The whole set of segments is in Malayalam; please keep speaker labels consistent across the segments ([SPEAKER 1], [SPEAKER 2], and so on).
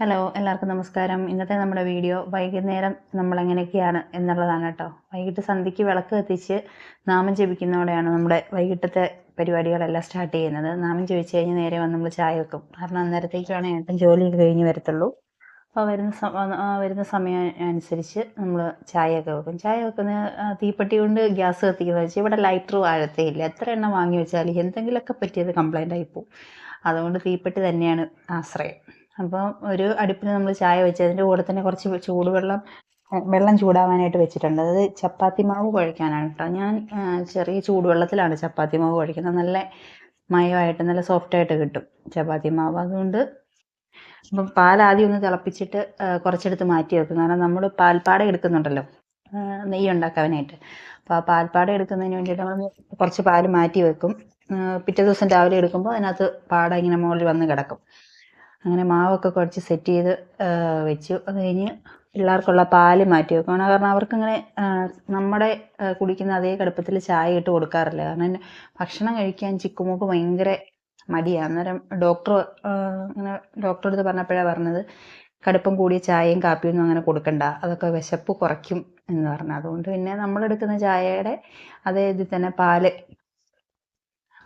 [SPEAKER 1] ഹലോ എല്ലാവർക്കും നമസ്കാരം. ഇന്നത്തെ നമ്മുടെ വീഡിയോ വൈകുന്നേരം നമ്മൾ എങ്ങനെയൊക്കെയാണ് എന്നുള്ളതാണ് കേട്ടോ. വൈകിട്ട് സന്ധ്യയ്ക്ക് വിളക്ക് കത്തിച്ച് നാമം ജപിക്കുന്നതോടെയാണ് നമ്മുടെ വൈകിട്ടത്തെ പരിപാടികളെല്ലാം സ്റ്റാർട്ട് ചെയ്യുന്നത്. നാമം ജപിച്ച് കഴിഞ്ഞ് നേരെ വന്ന് നമ്മൾ ചായ വെക്കും. കാരണം അന്നേരത്തേക്കാണ് ഏട്ടൻ ജോലി കഴിഞ്ഞ് വരത്തുള്ളൂ. അപ്പോൾ വരുന്ന വരുന്ന സമയം അനുസരിച്ച് നമ്മൾ ചായയൊക്കെ വെക്കും. ചായ വെക്കുന്ന തീപ്പെട്ടി കൊണ്ട് ഗ്യാസ് കത്തിക്കുന്നത് വെച്ചാൽ ഇവിടെ ലൈറ്റർ വാഴത്തേ ഇല്ല. എത്ര എണ്ണം വാങ്ങി വെച്ചാൽ എന്തെങ്കിലുമൊക്കെ പറ്റിയത് കംപ്ലൈന്റ് ആയിപ്പോവും അതുകൊണ്ട് തീപ്പെട്ടി തന്നെയാണ് ആശ്രയം. അപ്പോൾ ഒരു അടുപ്പിൽ നമ്മൾ ചായ വെച്ച് അതിന്റെ കൂടെ തന്നെ കുറച്ച് ചൂടുവെള്ളം വെള്ളം ചൂടാവാനായിട്ട് വെച്ചിട്ടുണ്ട്. അത് ചപ്പാത്തി മാവ് കുഴക്കാനാണ് കേട്ടോ. ഞാൻ ചെറിയ ചൂടുവെള്ളത്തിലാണ് ചപ്പാത്തി മാവ് കുഴക്കുന്നത് നല്ല മയമായിട്ട് നല്ല സോഫ്റ്റായിട്ട് കിട്ടും ചപ്പാത്തി മാവ്. അതുകൊണ്ട് അപ്പം പാൽ ആദ്യം ഒന്ന് തിളപ്പിച്ചിട്ട് കുറച്ചെടുത്ത് മാറ്റി വെക്കും. കാരണം നമ്മൾ പാൽപ്പാട എടുക്കുന്നുണ്ടല്ലോ നെയ്യ് ഉണ്ടാക്കാനായിട്ട്. അപ്പോൾ ആ പാൽപ്പാട എടുക്കുന്നതിന് വേണ്ടിയിട്ട് നമ്മൾ കുറച്ച് പാൽ മാറ്റി വെക്കും. പിറ്റേ ദിവസം രാവിലെ എടുക്കുമ്പോൾ അതിനകത്ത് പാട ഇങ്ങനെ മുകളിൽ വന്ന് കിടക്കും. അങ്ങനെ മാവൊക്കെ കുഴച്ച് സെറ്റ് ചെയ്ത് വെച്ചു. അത് കഴിഞ്ഞ് പിള്ളേർക്കുള്ള പാൽ മാറ്റി വെക്കണം. കാരണം അവർക്കിങ്ങനെ നമ്മുടെ കുടിക്കുന്ന അതേ കടുപ്പത്തിൽ ചായ ഇട്ട് കൊടുക്കാറില്ല. കാരണം ഭക്ഷണം കഴിക്കാൻ ചിക്കുമോക്ക് ഭയങ്കര മടിയാണ് അന്നേരം ഡോക്ടർ അങ്ങനെ ഡോക്ടറെ അടുത്ത് പറഞ്ഞപ്പോഴാണ് പറഞ്ഞത് കടുപ്പം കൂടിയ ചായയും കാപ്പിയൊന്നും അങ്ങനെ കൊടുക്കണ്ട. അതൊക്കെ വിശപ്പ് കുറയ്ക്കും എന്ന് പറഞ്ഞു അതുകൊണ്ട് പിന്നെ നമ്മളെടുക്കുന്ന ചായയുടെ അതേ ഇതിൽ തന്നെ പാൽ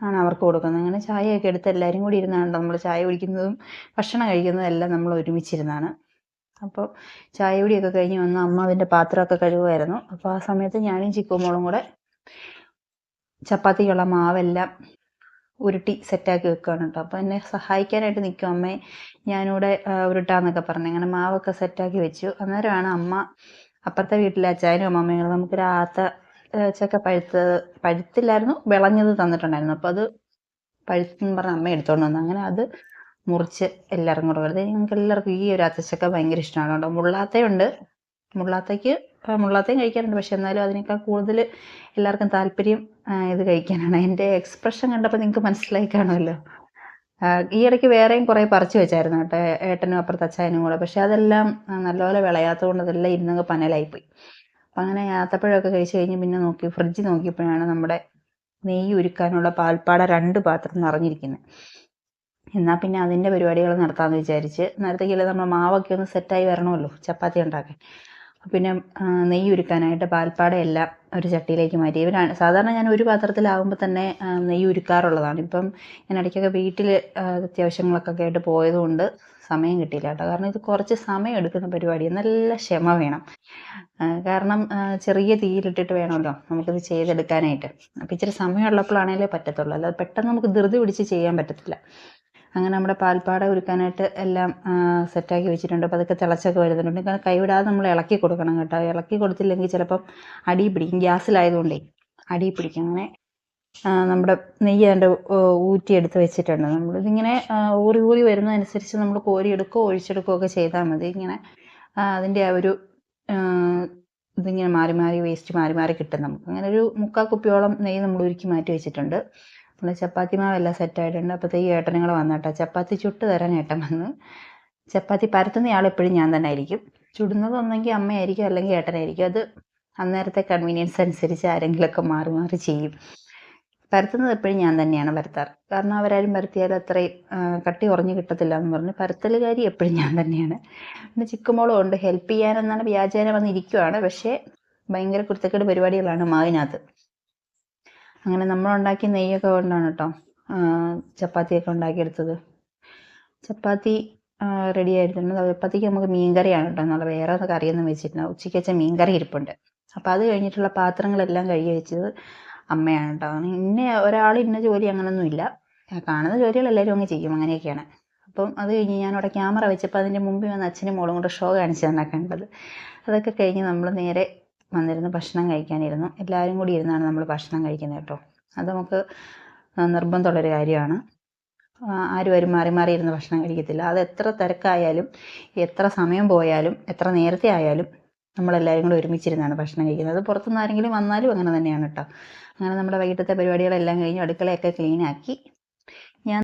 [SPEAKER 1] ആണ് അവർക്ക് കൊടുക്കുന്നത്. അങ്ങനെ ചായയൊക്കെ എടുത്ത് എല്ലാവരും കൂടി ഇരുന്നാണ് നമ്മൾ ചായ കുടിക്കുന്നതും ഭക്ഷണം കഴിക്കുന്നതും എല്ലാം നമ്മൾ ഒരുമിച്ചിരുന്നാണ്. അപ്പോൾ ചായ കുടിയൊക്കെ കഴിഞ്ഞ് വന്ന് അമ്മ അതിന്റെ പാത്രമൊക്കെ കഴുകുമായിരുന്നു. അപ്പോൾ ആ സമയത്ത് ഞാനും ചിക്കുമോളും കൂടെ ചപ്പാത്തിക്കുള്ള മാവെല്ലാം ഉരുട്ടി സെറ്റാക്കി വെക്കുകയാണ് കേട്ടോ. അപ്പോൾ എന്നെ സഹായിക്കാനായിട്ട് നിൽക്കും അമ്മയെ ഞാനിവിടെ ഉരുട്ടാന്നൊക്കെ പറഞ്ഞു. അങ്ങനെ മാവൊക്കെ സെറ്റാക്കി വെച്ചു. അന്നേരമാണ് അമ്മ അപ്പുറത്തെ വീട്ടിലെ അച്ചായനും അമ്മമ്മയും നമുക്ക് രാത്ത ചക്ക പഴുത്തത് പഴുത്തില്ലായിരുന്നു. വിളഞ്ഞത് തന്നിട്ടുണ്ടായിരുന്നു. അപ്പോൾ അത് പഴുത്തെന്ന് പറഞ്ഞ അമ്മ എടുത്തോണ്ട് വന്നു. അങ്ങനെ അത് മുറിച്ച് എല്ലാവർക്കും വരുന്നത് ഞങ്ങൾക്ക് എല്ലാവർക്കും ഈ ഒരു അത്തച്ചക്ക ഭയങ്കര ഇഷ്ടമാണ് കേട്ടോ. മുള്ളാത്തയുണ്ട്. മുള്ളാത്തയ്ക്ക് മുള്ളാത്തയും കഴിക്കാറുണ്ട്. പക്ഷെ എന്നാലും അതിനേക്കാൾ കൂടുതൽ എല്ലാവർക്കും താല്പര്യം ഇത് കഴിക്കാനാണ്. എന്റെ എക്സ്പ്രഷൻ കണ്ടപ്പോൾ നിങ്ങൾക്ക് മനസ്സിലായി കാണുമല്ലോ. ഈ ഇടയ്ക്ക് വേറെയും കുറേ പറിച്ചു വെച്ചായിരുന്നു കേട്ടോ. ഏട്ടനും അപ്പുറത്തച്ചായനും കൂടെ. പക്ഷെ അതെല്ലാം നല്ലപോലെ വിളയാത്തത് കൊണ്ട് അതെല്ലാം ഇരുന്നങ്ങ് പനലായിപ്പോയി. അപ്പം അങ്ങനെ ഏത്തപ്പഴമൊക്കെ കഴിച്ച് കഴിഞ്ഞ് പിന്നെ നോക്കി ഫ്രിഡ്ജ് നോക്കിയപ്പോഴാണ് നമ്മുടെ നെയ്യ് ഉരുക്കാനുള്ള പാൽപ്പാട രണ്ട് പാത്രം നിറഞ്ഞിരിക്കുന്നത് എന്നാൽ പിന്നെ അതിന്റെ പരിപാടികൾ നടത്താമെന്ന് വിചാരിച്ച് നേരത്തേക്കല്ലേ നമ്മൾ മാവൊക്കെ ഒന്ന് സെറ്റായി വരണമല്ലോ ചപ്പാത്തി ഉണ്ടാക്കാൻ. പിന്നെ നെയ്യ് ഉരുക്കാനായിട്ട് പാൽപ്പാട എല്ലാം ഒരു ചട്ടിയിലേക്ക് മാറ്റി. ഇവരാണ് സാധാരണ ഞാൻ ഒരു പാത്രത്തിലാവുമ്പോൾ തന്നെ നെയ്യ് ഉരുക്കാറുള്ളതാണ്. ഇപ്പം ഞാൻ ഇടയ്ക്കൊക്കെ വീട്ടിൽ അത്യാവശ്യങ്ങളൊക്കെ ആയിട്ട് പോയതുകൊണ്ട് സമയം കിട്ടിയില്ല കേട്ടോ. കാരണം ഇത് കുറച്ച് സമയം എടുക്കുന്ന പരിപാടി. നല്ല ക്ഷമ വേണം. കാരണം ചെറിയ തീയിലിട്ടിട്ട് വേണമല്ലോ നമുക്കിത് ചെയ്തെടുക്കാനായിട്ട്. അപ്പം ഇച്ചിരി സമയമുള്ളപ്പോഴാണേലേ പറ്റത്തുള്ളൂ. അല്ലാതെ പെട്ടെന്ന് നമുക്ക് ധൃതി പിടിച്ച് ചെയ്യാൻ പറ്റത്തില്ല. അങ്ങനെ നമ്മുടെ പാൽപ്പാട ഉരുക്കാനായിട്ട് എല്ലാം സെറ്റാക്കി വെച്ചിട്ടുണ്ട്. അപ്പോൾ അതൊക്കെ തിളച്ചൊക്കെ വരുന്നുണ്ട്. കാരണം കൈവിടാതെ നമ്മൾ ഇളക്കി കൊടുക്കണം കേട്ടോ. ഇളക്കി കൊടുത്തില്ലെങ്കിൽ ചിലപ്പം അടി പിടിക്കും. ഗ്യാസിലായതുകൊണ്ടേ അടി പിടിക്കും. അങ്ങനെ നമ്മുടെ നെയ്യ് അതിന്റെ ഊറ്റിയെടുത്ത് വെച്ചിട്ടുണ്ട്. നമ്മളിതിങ്ങനെ ഊറി ഊറി വരുന്നതനുസരിച്ച് നമ്മൾ കോരിയെടുക്കുകയോ ഒഴിച്ചെടുക്കുകയോ ഒക്കെ ചെയ്താൽ മതി. ഇങ്ങനെ അതിന്റെ ആ ഒരു ഇതിങ്ങനെ മാറി മാറി വേസ്റ്റ് മാറി മാറി കിട്ടും നമുക്ക്. അങ്ങനെ ഒരു മുക്കാൽ കുപ്പിയോളം നെയ്യ് നമ്മൾ ഉരുക്കി മാറ്റി വെച്ചിട്ടുണ്ട്. പിന്നെ ചപ്പാത്തി മാവെല്ലാം സെറ്റായിട്ടുണ്ട് അപ്പോഴത്തേക്ക് ഏട്ടനും കൂടെ വന്നു കേട്ടോ ചപ്പാത്തി ചുട്ട് തരാൻ ഏട്ടൻ വന്ന്. ചപ്പാത്തി പരത്തുന്ന ആൾ എപ്പോഴും ഞാൻ തന്നെ ആയിരിക്കും. ചുടുന്നത് ഒന്നെങ്കിൽ അമ്മയായിരിക്കും അല്ലെങ്കിൽ ഏട്ടനായിരിക്കും. അത് അന്നേരത്തെ കൺവീനിയൻസ് അനുസരിച്ച് ആരെങ്കിലുമൊക്കെ മാറി മാറി ചെയ്യും. പരത്തുന്നത് എപ്പോഴും ഞാൻ തന്നെയാണ് പരത്താറ്. കാരണം അവരാരും പരത്തിയാലും അത്രയും കട്ടി ഉറഞ്ഞു കിട്ടത്തില്ല എന്ന് പറഞ്ഞ് പരത്തലുകാരി എപ്പോഴും ഞാൻ തന്നെയാണ്. പിന്നെ ചിക്കുമോളും ഉണ്ട്. ഹെൽപ്പ് ചെയ്യാനെന്നാണ് വ്യാജേന വന്നിരിക്കുവാണ്. പക്ഷേ ഭയങ്കര കുരുത്തക്കേട് പരിപാടികളാണ് മാവിനകത്ത്. അങ്ങനെ നമ്മൾ ഉണ്ടാക്കിയ നെയ്യൊക്കെ കൊണ്ടാണ് കേട്ടോ ചപ്പാത്തിയൊക്കെ ഉണ്ടാക്കിയെടുത്തത്. ചപ്പാത്തി റെഡി ആയിട്ടുണ്ട് ചപ്പാത്തിക്ക് നമുക്ക് മീൻകറിയാണ് കേട്ടോ എന്നുള്ള വേറെ കറിയൊന്നും വെച്ചിട്ടില്ല. ഉച്ചയ്ക്ക് വെച്ച മീൻകറി ഇരിപ്പുണ്ട്. അപ്പോൾ അത് കഴിഞ്ഞിട്ടുള്ള പാത്രങ്ങളെല്ലാം കഴുകി വെച്ചത് അമ്മയാണ് കേട്ടോ ഇന്ന ഒരാൾ ഇന്ന ജോലി അങ്ങനൊന്നും ഇല്ല. കാണുന്ന ജോലികൾ എല്ലാവരും അങ്ങ് ചെയ്യും. അങ്ങനെയൊക്കെയാണ്. അപ്പം അത് കഴിഞ്ഞ് അവിടെ ക്യാമറ വെച്ചപ്പോൾ അതിന്റെ മുമ്പിൽ വന്ന് അച്ഛനും മോളും കൂടെ ഷോ കാണിച്ചു തന്നെ കണ്ടത്. അതൊക്കെ കഴിഞ്ഞ് നമ്മൾ നേരെ വന്നിരുന്ന് ഭക്ഷണം കഴിക്കാനിരുന്നു. എല്ലാവരും കൂടി ഇരുന്നാണ് നമ്മൾ ഭക്ഷണം കഴിക്കുന്നത് കേട്ടോ. അത് നമുക്ക് നിർബന്ധമുള്ളൊരു കാര്യമാണ്. ആരും ആരും മാറി മാറി ഇരുന്ന് ഭക്ഷണം കഴിക്കത്തില്ല. അത് എത്ര തിരക്കായാലും എത്ര സമയം പോയാലും എത്ര നേരത്തെ ആയാലും നമ്മളെല്ലാവരും കൂടി ഒരുമിച്ചിരുന്നാണ് ഭക്ഷണം കഴിക്കുന്നത്. പുറത്തുനിന്ന് ആരെങ്കിലും വന്നാലും അങ്ങനെ തന്നെയാണ് കേട്ടോ. അങ്ങനെ നമ്മുടെ വൈകിട്ടത്തെ പരിപാടികളെല്ലാം കഴിഞ്ഞ് അടുക്കളയൊക്കെ ക്ലീൻ ആക്കി